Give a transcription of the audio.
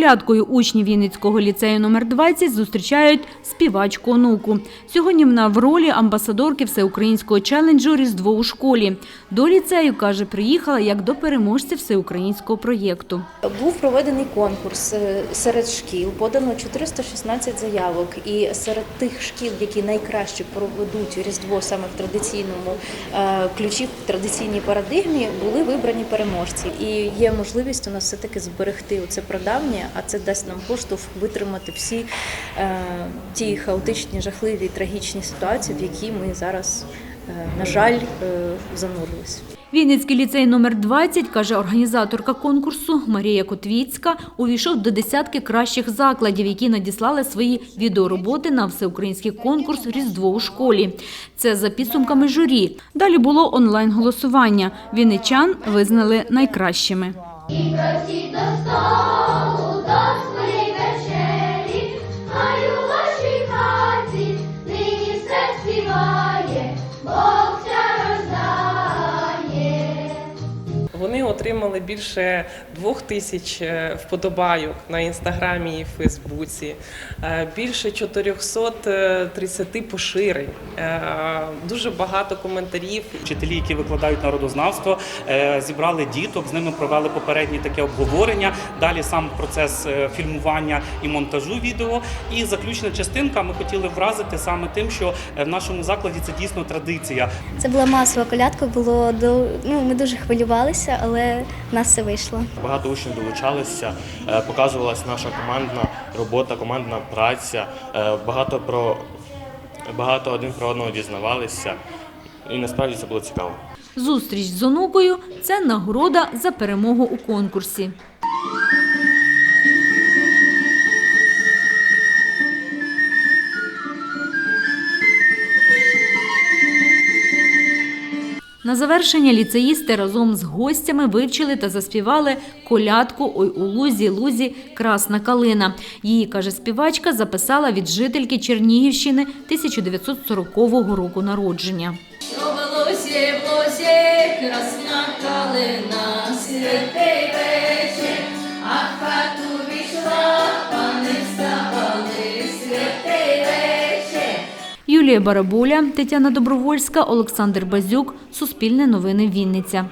колядкою учні Вінницького ліцею номер 20 зустрічають співачку онуку. Сьогодні вона в ролі амбасадорки всеукраїнського челенджу Різдво у школі. До ліцею, каже, приїхала як до переможця всеукраїнського проєкту. Був проведений конкурс е, серед шкіл, подано 416 заявок, і серед тих шкіл, які найкраще проведуть Різдво саме в традиційному е, ключі, в традиційній парадигмі, були вибрані переможці. І є можливість у нас все таки зберегти оце прадавнє, а це дасть нам поштовх витримати всі е, ті хаотичні, жахливі, трагічні ситуації, в які ми зараз, е, на жаль, е, занурилися. Вінницький ліцей номер 20, каже організаторка конкурсу Марія Котвіцька, увійшов до десятки кращих закладів, які надіслали свої відеороботи на всеукраїнський конкурс Різдво у школі. Це за підсумками журі. Далі було онлайн-голосування. Вінничан визнали найкращими. І Вони отримали більше двох тисяч е, вподобайок на інстаграмі і Фейсбуці, е, більше 430 поширень, е, дуже багато коментарів. Вчителі, які викладають народознавство, зібрали діток, з ними провели попереднє таке обговорення. Далі сам процес фільмування і монтажу відео. І заключна частинка ми хотіли вразити саме тим, що в нашому закладі це дійсно традиція. Це була масова колядка, було до ну ми дуже хвилювалися, але в нас все вийшло. Багато учнів долучалися, е, показувалася наша командна робота, командна праця. е, Багато про багато один про одного дізнавалися, і насправді це було цікаво. Зустріч з онукою – це нагорода за перемогу у конкурсі. На завершення ліцеїсти разом з гостями вивчили та заспівали колядку «Ой у лузі, лузі, красна калина». Її, каже співачка, записала від жительки Чернігівщини 1940 року народження. Що в лузі, в лузі, красна калина, Юлія Барабуля, Тетяна Добровольська, Олександр Базюк. Суспільне новини Вінниця.